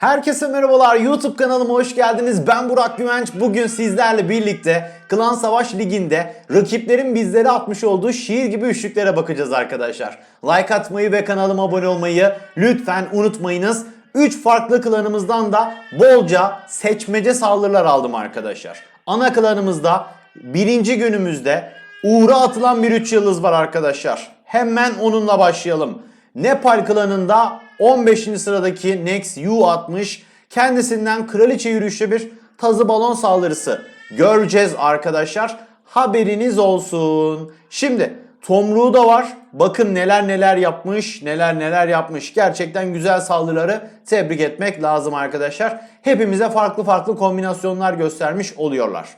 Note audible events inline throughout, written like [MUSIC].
Herkese merhabalar YouTube kanalıma hoş geldiniz. Ben Burak Güvenç. Bugün sizlerle birlikte Klan Savaş Ligi'nde rakiplerin bizlere atmış olduğu şiir gibi üçlüklere bakacağız arkadaşlar. Like atmayı ve kanalıma abone olmayı lütfen unutmayınız. 3 farklı klanımızdan da bolca seçmece saldırılar aldım arkadaşlar. Ana klanımızda birinci günümüzde Uğur'a atılan bir 3 yıldız var arkadaşlar. Hemen onunla başlayalım. Nepal klanında 15. sıradaki Nex U60 kendisinden kraliçe yürüyüşlü bir tazı balon saldırısı göreceğiz arkadaşlar. Haberiniz olsun. Şimdi Tomruğu da var. Bakın neler neler yapmış, neler neler yapmış. Gerçekten güzel saldırıları tebrik etmek lazım arkadaşlar. Hepimize farklı farklı kombinasyonlar göstermiş oluyorlar.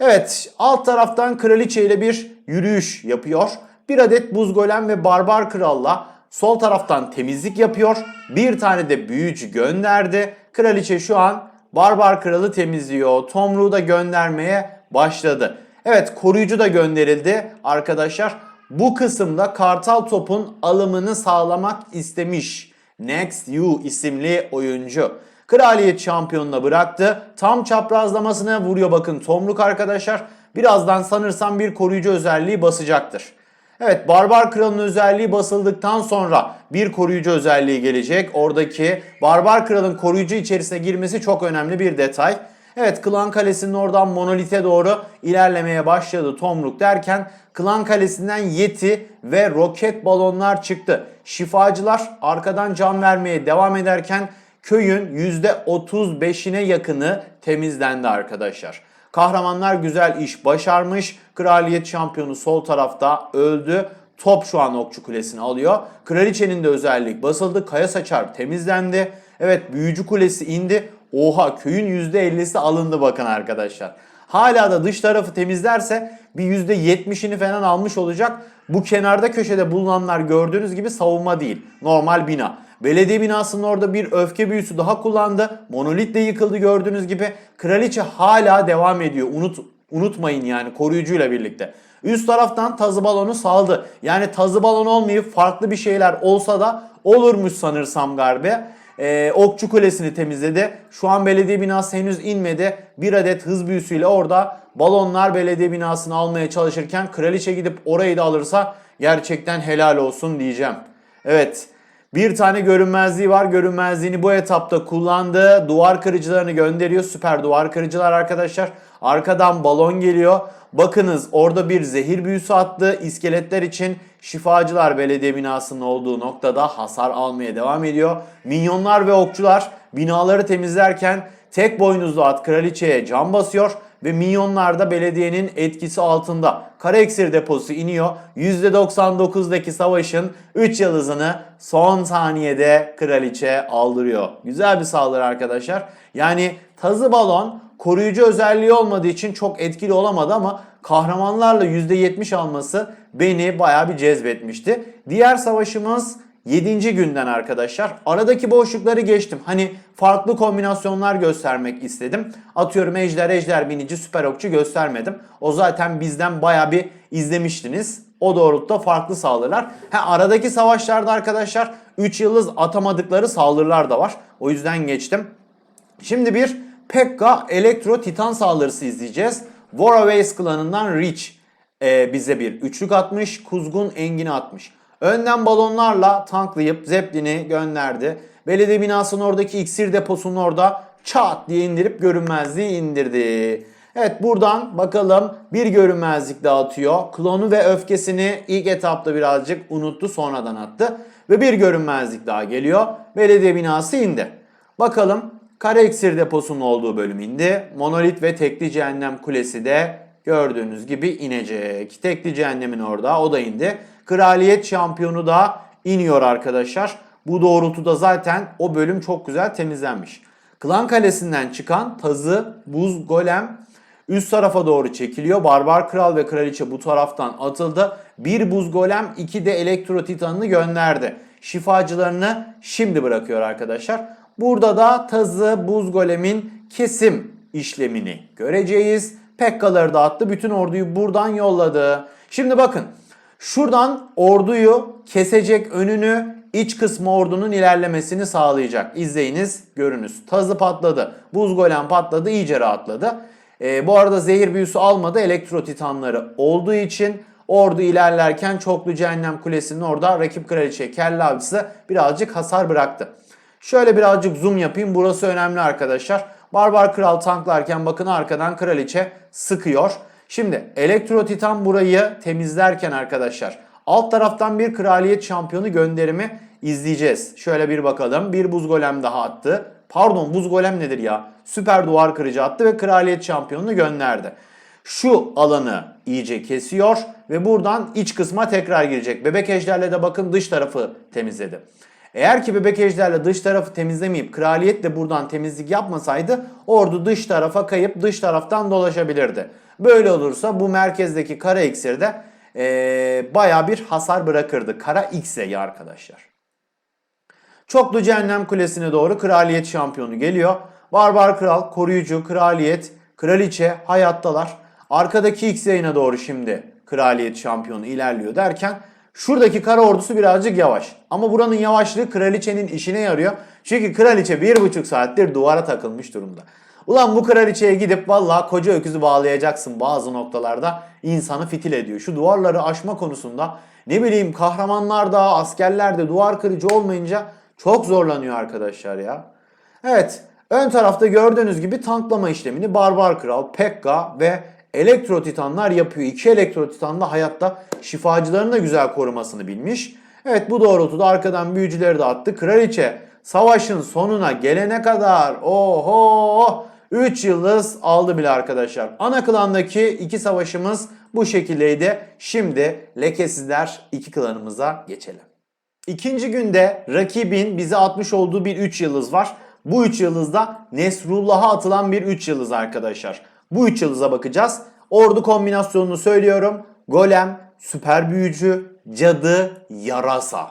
Evet alt taraftan kraliçe ile bir yürüyüş yapıyor. Bir adet buz golem ve barbar kralla sol taraftan temizlik yapıyor. Bir tane de büyücü gönderdi. Kraliçe şu an barbar kralı temizliyor. Tomruğu da göndermeye başladı. Evet koruyucu da gönderildi arkadaşlar. Bu kısımda kartal topun alımını sağlamak istemiş. Next You isimli oyuncu. Kraliyet şampiyonuna bıraktı. Tam çaprazlamasına vuruyor bakın Tomruk arkadaşlar. Birazdan sanırsam bir koruyucu özelliği basacaktır. Evet Barbar Kral'ın özelliği basıldıktan sonra bir koruyucu özelliği gelecek. Oradaki Barbar Kral'ın koruyucu içerisine girmesi çok önemli bir detay. Evet Klan Kalesi'nin oradan monolite doğru ilerlemeye başladı Tomruk derken Klan Kalesi'nden Yeti ve roket balonlar çıktı. Şifacılar arkadan can vermeye devam ederken köyün %35'ine yakını temizlendi arkadaşlar. Kahramanlar güzel iş başarmış. Kraliyet şampiyonu sol tarafta öldü. Top şu an Okçu Kulesi'ni alıyor. Kraliçenin de özellik basıldı. Kaya Saçar temizlendi. Evet Büyücü Kulesi indi. Oha köyün %50'si alındı bakın arkadaşlar. Hala da dış tarafı temizlerse bir %70'ini falan almış olacak. Bu kenarda köşede bulunanlar gördüğünüz gibi savunma değil. Normal bina. Belediye binasının orada bir öfke büyüsü daha kullandı. Monolit de yıkıldı gördüğünüz gibi. Kraliçe hala devam ediyor. Unut, unutmayın yani koruyucuyla birlikte. Üst taraftan tazı balonu saldı. Yani tazı balon olmayıp farklı bir şeyler olsa da olurmuş sanırsam garbe. Ee, Okçu Kulesi'ni temizledi. Şu an belediye binası henüz inmedi. Bir adet hız büyüsüyle orada balonlar belediye binasını almaya çalışırken kraliçe gidip orayı da alırsa gerçekten helal olsun diyeceğim. Evet. Bir tane görünmezliği var. Görünmezliğini bu etapta kullandı. Duvar kırıcılarını gönderiyor. Süper duvar kırıcılar arkadaşlar. Arkadan balon geliyor. Bakınız orada bir zehir büyüsü attı. İskeletler için şifacılar belediye binasının olduğu noktada hasar almaya devam ediyor. Minyonlar ve okçular binaları temizlerken tek boynuzlu at kraliçeye can basıyor ve minyonlar da belediyenin etkisi altında. Kara iksir deposu iniyor. %99'daki savaşın 3 yıldızını son saniyede kraliçe aldırıyor. Güzel bir saldırı arkadaşlar. Yani tazı balon koruyucu özelliği olmadığı için çok etkili olamadı ama kahramanlarla %70 alması beni baya bir cezbetmişti. Diğer savaşımız 7. günden arkadaşlar. Aradaki boşlukları geçtim. Hani farklı kombinasyonlar göstermek istedim. Atıyorum ejder ejder binici süper okçu göstermedim. O zaten bizden baya bir izlemiştiniz. O doğrultuda farklı saldırılar. Ha, aradaki savaşlarda arkadaşlar 3 yıldız atamadıkları saldırılar da var. O yüzden geçtim. Şimdi bir Pekka Elektro Titan saldırısı izleyeceğiz. Waraways klanından Reach e, bize bir üçlük atmış. Kuzgun Engin'i atmış. Önden balonlarla tanklayıp Zeppelin'i gönderdi. Belediye binasının oradaki iksir deposunun orada çat diye indirip görünmezliği indirdi. Evet buradan bakalım bir görünmezlik dağıtıyor. Klonu ve öfkesini ilk etapta birazcık unuttu sonradan attı. Ve bir görünmezlik daha geliyor. Belediye binası indi. Bakalım kara iksir deposunun olduğu bölüm indi. Monolit ve tekli cehennem kulesi de gördüğünüz gibi inecek. Tekli cehennemin orada o da indi. Kraliyet şampiyonu da iniyor arkadaşlar. Bu doğrultuda zaten o bölüm çok güzel temizlenmiş. Klan Kalesi'nden çıkan tazı, buz, golem üst tarafa doğru çekiliyor. Barbar Kral ve Kraliçe bu taraftan atıldı. Bir buz golem, iki de elektro titanını gönderdi. Şifacılarını şimdi bırakıyor arkadaşlar. Burada da tazı, buz golemin kesim işlemini göreceğiz. Pekkaları dağıttı. Bütün orduyu buradan yolladı. Şimdi bakın. Şuradan orduyu kesecek önünü iç kısmı ordunun ilerlemesini sağlayacak. İzleyiniz, görünüz. Tazı patladı, buz golem patladı, iyice rahatladı. Ee, bu arada zehir büyüsü almadı elektro titanları olduğu için ordu ilerlerken çoklu cehennem kulesinin orada rakip kraliçe kelle birazcık hasar bıraktı. Şöyle birazcık zoom yapayım. Burası önemli arkadaşlar. Barbar kral tanklarken bakın arkadan kraliçe sıkıyor. Şimdi elektro titan burayı temizlerken arkadaşlar alt taraftan bir kraliyet şampiyonu gönderimi izleyeceğiz. Şöyle bir bakalım. Bir buz golem daha attı. Pardon buz golem nedir ya? Süper duvar kırıcı attı ve kraliyet şampiyonunu gönderdi. Şu alanı iyice kesiyor ve buradan iç kısma tekrar girecek. Bebek ejderle de bakın dış tarafı temizledi. Eğer ki bebek ejderle dış tarafı temizlemeyip kraliyet de buradan temizlik yapmasaydı ordu dış tarafa kayıp dış taraftan dolaşabilirdi. Böyle olursa bu merkezdeki kara iksirde ee, baya bir hasar bırakırdı. Kara X'e arkadaşlar. Çoklu Cehennem Kulesi'ne doğru kraliyet şampiyonu geliyor. Barbar kral, koruyucu, kraliyet, kraliçe hayattalar. Arkadaki X yayına doğru şimdi kraliyet şampiyonu ilerliyor derken şuradaki kara ordusu birazcık yavaş. Ama buranın yavaşlığı kraliçenin işine yarıyor. Çünkü kraliçe bir buçuk saattir duvara takılmış durumda. Ulan bu kraliçeye gidip vallahi koca öküzü bağlayacaksın bazı noktalarda insanı fitil ediyor. Şu duvarları aşma konusunda ne bileyim kahramanlar da askerler de duvar kırıcı olmayınca çok zorlanıyor arkadaşlar ya. Evet ön tarafta gördüğünüz gibi tanklama işlemini Barbar Kral, Pekka ve Elektro Titanlar yapıyor. İki Elektro Titan da hayatta şifacıların da güzel korumasını bilmiş. Evet bu doğrultuda arkadan büyücüleri de attı. Kraliçe savaşın sonuna gelene kadar oho 3 yıldız aldı bile arkadaşlar. Ana klandaki iki savaşımız bu şekildeydi. Şimdi lekesizler iki klanımıza geçelim. İkinci günde rakibin bize atmış olduğu bir 3 yıldız var. Bu 3 yıldızda Nesrullah'a atılan bir 3 yıldız arkadaşlar. Bu 3 yıldıza bakacağız. Ordu kombinasyonunu söylüyorum. Golem, süper büyücü, cadı, yarasa.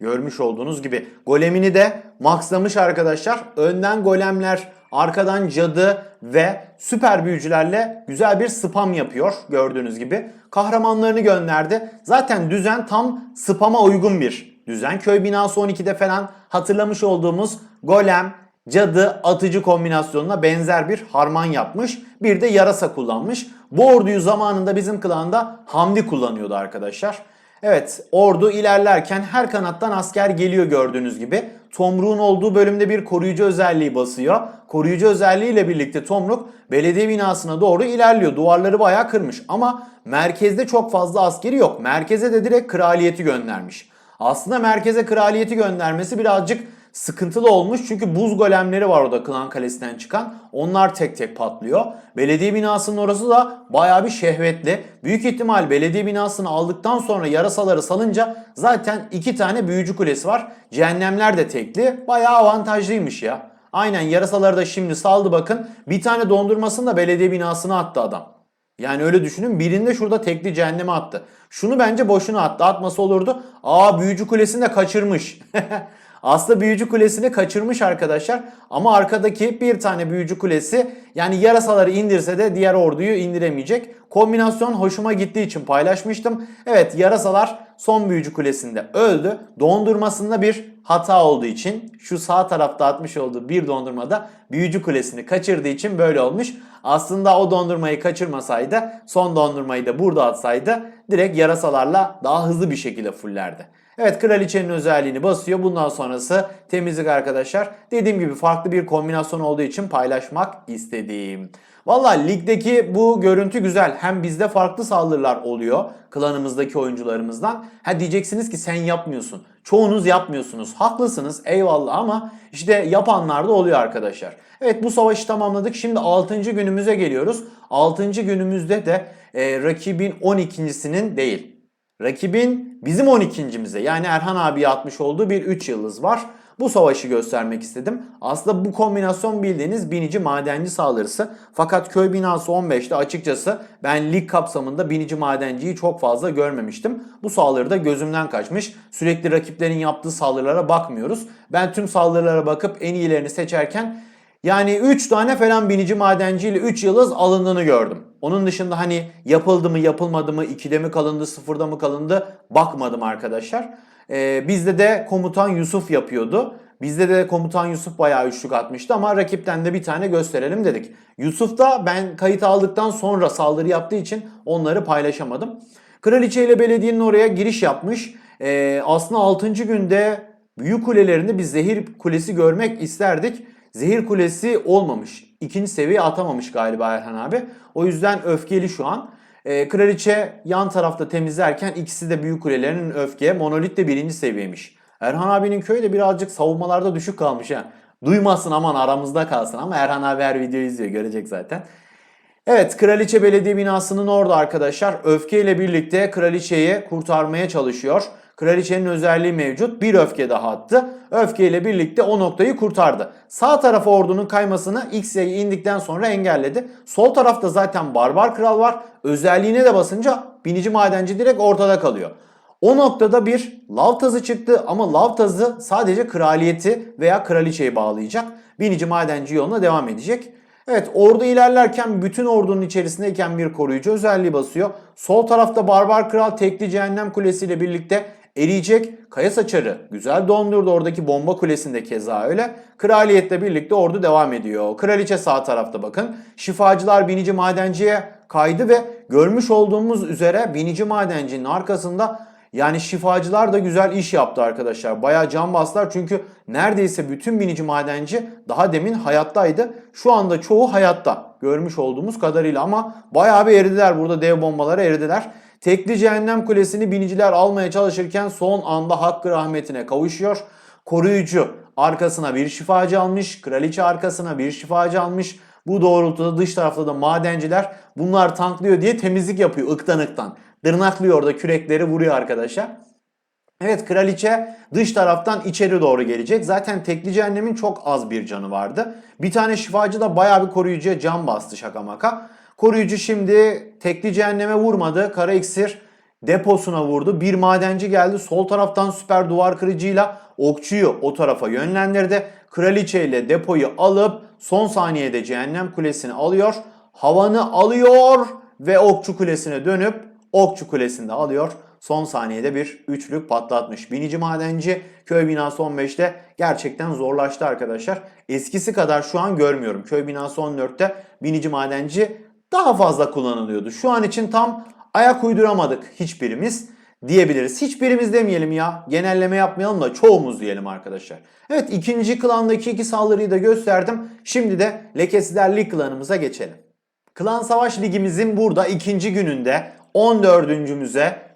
Görmüş olduğunuz gibi golemini de maxlamış arkadaşlar. Önden golemler, arkadan cadı ve süper büyücülerle güzel bir spam yapıyor gördüğünüz gibi. Kahramanlarını gönderdi. Zaten düzen tam spama uygun bir düzen. Köy binası 12'de falan hatırlamış olduğumuz golem, cadı, atıcı kombinasyonuna benzer bir harman yapmış. Bir de yarasa kullanmış. Bu orduyu zamanında bizim klanda Hamdi kullanıyordu arkadaşlar. Evet ordu ilerlerken her kanattan asker geliyor gördüğünüz gibi. Tomruk'un olduğu bölümde bir koruyucu özelliği basıyor. Koruyucu özelliğiyle birlikte Tomruk belediye binasına doğru ilerliyor. Duvarları bayağı kırmış ama merkezde çok fazla askeri yok. Merkeze de direkt kraliyeti göndermiş. Aslında merkeze kraliyeti göndermesi birazcık sıkıntılı olmuş çünkü buz golemleri var orada Klan Kalesi'nden çıkan. Onlar tek tek patlıyor. Belediye binasının orası da baya bir şehvetli. Büyük ihtimal belediye binasını aldıktan sonra yarasaları salınca zaten iki tane büyücü kulesi var. Cehennemler de tekli. Baya avantajlıymış ya. Aynen yarasaları da şimdi saldı bakın. Bir tane dondurmasını da belediye binasına attı adam. Yani öyle düşünün birinde şurada tekli cehenneme attı. Şunu bence boşuna attı. Atması olurdu. Aa büyücü kulesini de kaçırmış. [LAUGHS] Aslında büyücü kulesini kaçırmış arkadaşlar. Ama arkadaki bir tane büyücü kulesi yani yarasaları indirse de diğer orduyu indiremeyecek. Kombinasyon hoşuma gittiği için paylaşmıştım. Evet yarasalar son büyücü kulesinde öldü. Dondurmasında bir hata olduğu için şu sağ tarafta atmış olduğu bir dondurmada büyücü kulesini kaçırdığı için böyle olmuş. Aslında o dondurmayı kaçırmasaydı son dondurmayı da burada atsaydı direkt yarasalarla daha hızlı bir şekilde fullerdi. Evet kraliçenin özelliğini basıyor. Bundan sonrası temizlik arkadaşlar. Dediğim gibi farklı bir kombinasyon olduğu için paylaşmak istedim. Valla ligdeki bu görüntü güzel. Hem bizde farklı saldırılar oluyor klanımızdaki oyuncularımızdan. Ha diyeceksiniz ki sen yapmıyorsun. Çoğunuz yapmıyorsunuz. Haklısınız eyvallah ama işte yapanlar da oluyor arkadaşlar. Evet bu savaşı tamamladık. Şimdi 6. günümüze geliyoruz. 6. günümüzde de e, rakibin 12.sinin değil. Rakibin bizim 12.mize yani Erhan abiye atmış olduğu bir 3 yıldız var. Bu savaşı göstermek istedim. Aslında bu kombinasyon bildiğiniz binici madenci saldırısı. Fakat köy binası 15'te açıkçası ben lig kapsamında binici madenciyi çok fazla görmemiştim. Bu saldırıda gözümden kaçmış. Sürekli rakiplerin yaptığı saldırılara bakmıyoruz. Ben tüm saldırılara bakıp en iyilerini seçerken yani 3 tane falan binici madenciyle 3 yıldız alındığını gördüm. Onun dışında hani yapıldı mı yapılmadı mı 2'de mi kalındı 0'da mı kalındı bakmadım arkadaşlar. Ee, bizde de komutan Yusuf yapıyordu. Bizde de komutan Yusuf bayağı üçlük atmıştı ama rakipten de bir tane gösterelim dedik. Yusuf da ben kayıt aldıktan sonra saldırı yaptığı için onları paylaşamadım. Kraliçe ile belediyenin oraya giriş yapmış. Ee, aslında 6. günde büyük kulelerinde bir zehir kulesi görmek isterdik. Zehir kulesi olmamış. İkinci seviye atamamış galiba Erhan abi. O yüzden öfkeli şu an. Ee, kraliçe yan tarafta temizlerken ikisi de büyük kulelerin öfke. Monolit de birinci seviyeymiş. Erhan abinin köyü de birazcık savunmalarda düşük kalmış ha. Duymasın aman aramızda kalsın ama Erhan abi her videoyu izliyor görecek zaten. Evet Kraliçe Belediye binasının orada arkadaşlar öfkeyle birlikte kraliçeyi kurtarmaya çalışıyor. Kraliçenin özelliği mevcut. Bir öfke daha attı. Öfkeyle birlikte o noktayı kurtardı. Sağ tarafa ordunun kaymasını X'ye indikten sonra engelledi. Sol tarafta zaten Barbar Kral var. Özelliğine de basınca binici madenci direkt ortada kalıyor. O noktada bir lav tazı çıktı ama lav tazı sadece kraliyeti veya kraliçeyi bağlayacak. Binici madenci yoluna devam edecek. Evet ordu ilerlerken bütün ordunun içerisindeyken bir koruyucu özelliği basıyor. Sol tarafta Barbar Kral tekli cehennem kulesiyle birlikte eriyecek. Kaya saçarı güzel dondurdu oradaki bomba kulesinde keza öyle. Kraliyetle birlikte ordu devam ediyor. Kraliçe sağ tarafta bakın. Şifacılar binici madenciye kaydı ve görmüş olduğumuz üzere binici madencinin arkasında yani şifacılar da güzel iş yaptı arkadaşlar. Bayağı can bastılar çünkü neredeyse bütün binici madenci daha demin hayattaydı. Şu anda çoğu hayatta görmüş olduğumuz kadarıyla ama bayağı bir eridiler burada dev bombaları eridiler. Tekli cehennem kulesini biniciler almaya çalışırken son anda hakkı rahmetine kavuşuyor. Koruyucu arkasına bir şifacı almış, kraliçe arkasına bir şifacı almış. Bu doğrultuda dış tarafta da madenciler bunlar tanklıyor diye temizlik yapıyor ıktan ıktan. Dırnaklıyor orada kürekleri vuruyor arkadaşlar. Evet kraliçe dış taraftan içeri doğru gelecek. Zaten tekli cehennemin çok az bir canı vardı. Bir tane şifacı da bayağı bir koruyucuya can bastı şaka maka. Koruyucu şimdi tekli cehenneme vurmadı. Kara iksir deposuna vurdu. Bir madenci geldi. Sol taraftan süper duvar kırıcıyla okçuyu o tarafa yönlendirdi. Kraliçe ile depoyu alıp son saniyede cehennem kulesini alıyor. Havanı alıyor ve okçu kulesine dönüp okçu kulesinde alıyor. Son saniyede bir üçlük patlatmış. Binici madenci köy binası 15'te gerçekten zorlaştı arkadaşlar. Eskisi kadar şu an görmüyorum. Köy binası 14'te binici madenci daha fazla kullanılıyordu. Şu an için tam ayak uyduramadık hiçbirimiz diyebiliriz. Hiçbirimiz demeyelim ya. Genelleme yapmayalım da çoğumuz diyelim arkadaşlar. Evet ikinci klandaki iki saldırıyı da gösterdim. Şimdi de Lekesizler Lig klanımıza geçelim. Klan Savaş Ligimizin burada ikinci gününde 14.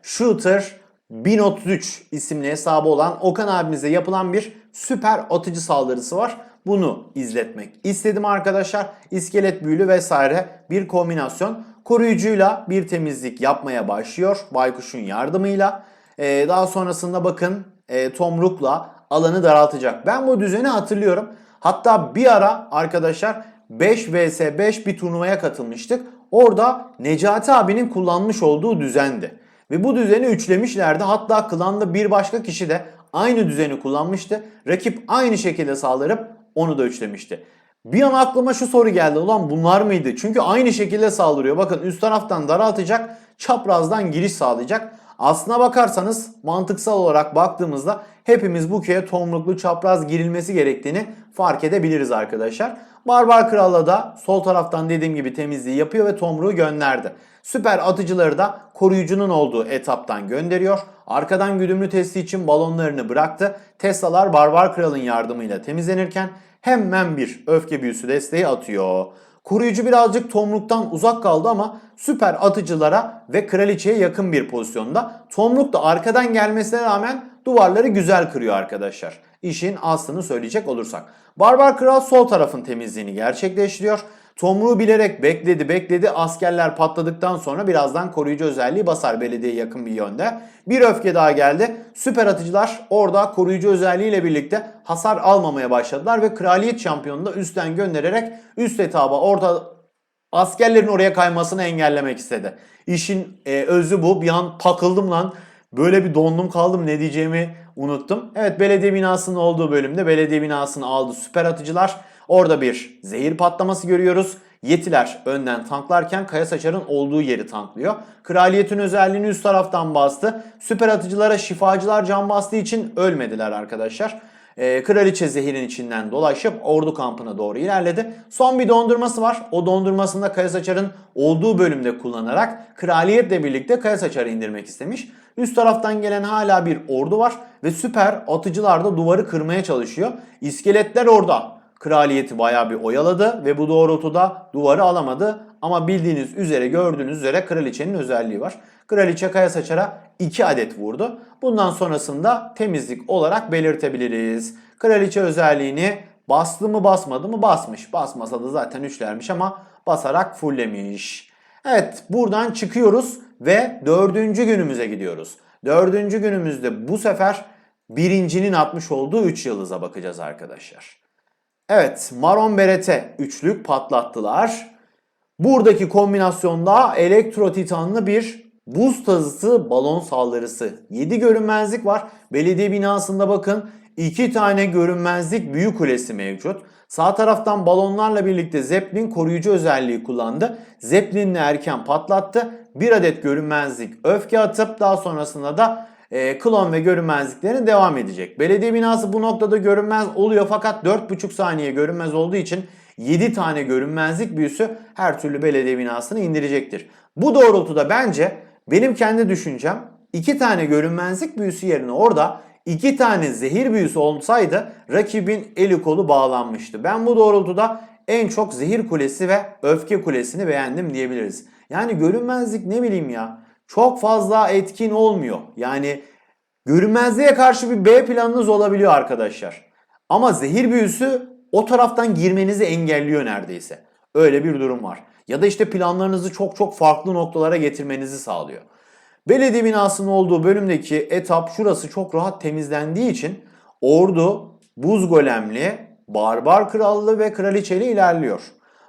Shooter 1033 isimli hesabı olan Okan abimize yapılan bir süper atıcı saldırısı var. Bunu izletmek istedim arkadaşlar. İskelet büyülü vesaire bir kombinasyon. Koruyucuyla bir temizlik yapmaya başlıyor. Baykuş'un yardımıyla. Ee, daha sonrasında bakın e, Tomruk'la alanı daraltacak. Ben bu düzeni hatırlıyorum. Hatta bir ara arkadaşlar 5 vs 5 bir turnuvaya katılmıştık. Orada Necati abinin kullanmış olduğu düzendi. Ve bu düzeni üçlemişlerdi. Hatta klanda bir başka kişi de aynı düzeni kullanmıştı. Rakip aynı şekilde saldırıp onu da üçlemişti. Bir an aklıma şu soru geldi. Ulan bunlar mıydı? Çünkü aynı şekilde saldırıyor. Bakın üst taraftan daraltacak, çaprazdan giriş sağlayacak. Aslına bakarsanız mantıksal olarak baktığımızda hepimiz bu köye tomruklu çapraz girilmesi gerektiğini fark edebiliriz arkadaşlar. Barbar Kral'la da sol taraftan dediğim gibi temizliği yapıyor ve tomruğu gönderdi. Süper atıcıları da koruyucunun olduğu etaptan gönderiyor. Arkadan güdümlü testi için balonlarını bıraktı. Tesla'lar Barbar Kral'ın yardımıyla temizlenirken hemen bir öfke büyüsü desteği atıyor. Koruyucu birazcık tomruktan uzak kaldı ama süper atıcılara ve kraliçeye yakın bir pozisyonda. Tomruk da arkadan gelmesine rağmen duvarları güzel kırıyor arkadaşlar. İşin aslını söyleyecek olursak. Barbar Kral sol tarafın temizliğini gerçekleştiriyor. Tomruğu bilerek bekledi bekledi. Askerler patladıktan sonra birazdan koruyucu özelliği basar belediyeye yakın bir yönde. Bir öfke daha geldi. Süper atıcılar orada koruyucu özelliğiyle birlikte hasar almamaya başladılar ve kraliyet şampiyonunu da üstten göndererek üst etaba orta askerlerin oraya kaymasını engellemek istedi. İşin e, özü bu. Bir an takıldım lan. Böyle bir dondum kaldım ne diyeceğimi unuttum. Evet belediye binasının olduğu bölümde belediye binasını aldı süper atıcılar. Orada bir zehir patlaması görüyoruz. Yetiler önden tanklarken Kaya Saçar'ın olduğu yeri tanklıyor. Kraliyetin özelliğini üst taraftan bastı. Süper atıcılara şifacılar can bastığı için ölmediler arkadaşlar. Ee, kraliçe zehirin içinden dolaşıp ordu kampına doğru ilerledi. Son bir dondurması var. O dondurmasında Kaya Saçar'ın olduğu bölümde kullanarak kraliyetle birlikte Kaya Saçar'ı indirmek istemiş. Üst taraftan gelen hala bir ordu var ve süper atıcılar da duvarı kırmaya çalışıyor. İskeletler orada. Kraliyeti bayağı bir oyaladı ve bu doğrultuda duvarı alamadı. Ama bildiğiniz üzere gördüğünüz üzere kraliçenin özelliği var. Kraliçe Kaya Saçar'a 2 adet vurdu. Bundan sonrasında temizlik olarak belirtebiliriz. Kraliçe özelliğini bastı mı basmadı mı basmış. Basmasa da zaten üçlermiş ama basarak fulllemiş. Evet buradan çıkıyoruz ve dördüncü günümüze gidiyoruz. Dördüncü günümüzde bu sefer birincinin atmış olduğu 3 yıldıza bakacağız arkadaşlar. Evet Maron Berete üçlük patlattılar. Buradaki kombinasyonda elektro titanlı bir buz tazısı balon saldırısı. 7 görünmezlik var. Belediye binasında bakın 2 tane görünmezlik büyük kulesi mevcut. Sağ taraftan balonlarla birlikte Zeppelin koruyucu özelliği kullandı. Zeppelin'le erken patlattı. Bir adet görünmezlik öfke atıp daha sonrasında da e, klon ve görünmezliklerin devam edecek. Belediye binası bu noktada görünmez oluyor fakat 4,5 saniye görünmez olduğu için 7 tane görünmezlik büyüsü her türlü belediye binasını indirecektir. Bu doğrultuda bence benim kendi düşüncem 2 tane görünmezlik büyüsü yerine orada 2 tane zehir büyüsü olsaydı rakibin eli kolu bağlanmıştı. Ben bu doğrultuda en çok zehir kulesi ve öfke kulesini beğendim diyebiliriz. Yani görünmezlik ne bileyim ya çok fazla etkin olmuyor. Yani görünmezliğe karşı bir B planınız olabiliyor arkadaşlar. Ama zehir büyüsü o taraftan girmenizi engelliyor neredeyse. Öyle bir durum var. Ya da işte planlarınızı çok çok farklı noktalara getirmenizi sağlıyor. Belediye binasının olduğu bölümdeki etap şurası çok rahat temizlendiği için ordu buz golemli, barbar krallığı ve kraliçeli ilerliyor.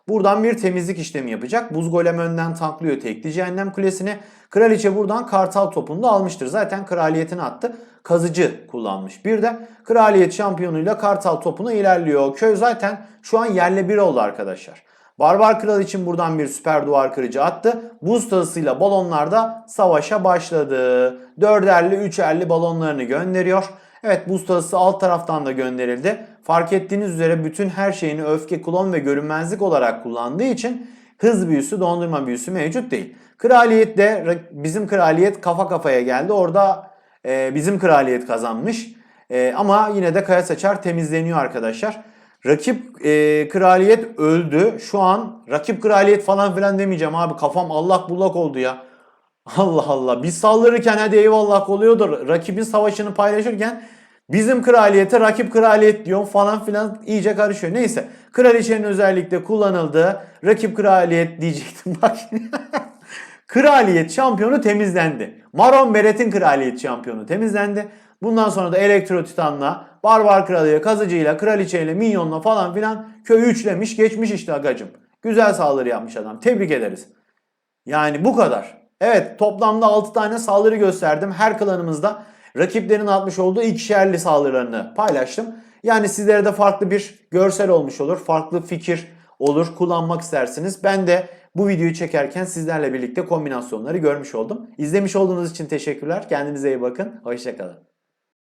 Buradan bir temizlik işlemi yapacak. Buz golem önden tanklıyor tekli cehennem kulesini. Kraliçe buradan kartal topunu da almıştır. Zaten kraliyetini attı. Kazıcı kullanmış. Bir de kraliyet şampiyonuyla kartal topuna ilerliyor. Köy zaten şu an yerle bir oldu arkadaşlar. Barbar Kral için buradan bir süper duvar kırıcı attı. Buz tazısıyla balonlarda savaşa başladı. Dörderli, üçerli balonlarını gönderiyor. Evet buz tazısı alt taraftan da gönderildi. Fark ettiğiniz üzere bütün her şeyini öfke, klon ve görünmezlik olarak kullandığı için hız büyüsü, dondurma büyüsü mevcut değil. Kraliyet de bizim kraliyet kafa kafaya geldi. Orada e, bizim kraliyet kazanmış. E, ama yine de Kaya Saçar temizleniyor arkadaşlar. Rakip e, kraliyet öldü. Şu an rakip kraliyet falan filan demeyeceğim abi. Kafam allak bullak oldu ya. Allah Allah. Biz saldırırken hadi eyvallah oluyordur. Rakibin savaşını paylaşırken bizim kraliyete rakip kraliyet diyor falan filan iyice karışıyor. Neyse. Kraliçenin özellikle kullanıldığı rakip kraliyet diyecektim [LAUGHS] bak. kraliyet şampiyonu temizlendi. Maron Beret'in kraliyet şampiyonu temizlendi. Bundan sonra da Elektro Titan'la, Barbar Kralı'ya, Kazıcı'yla, Kraliçe'yle, Minyon'la falan filan köyü üçlemiş geçmiş işte agacım. Güzel saldırı yapmış adam. Tebrik ederiz. Yani bu kadar. Evet toplamda 6 tane saldırı gösterdim. Her klanımızda rakiplerin atmış olduğu ikişerli saldırılarını paylaştım. Yani sizlere de farklı bir görsel olmuş olur. Farklı fikir olur kullanmak istersiniz. Ben de bu videoyu çekerken sizlerle birlikte kombinasyonları görmüş oldum. İzlemiş olduğunuz için teşekkürler. Kendinize iyi bakın. Hoşçakalın.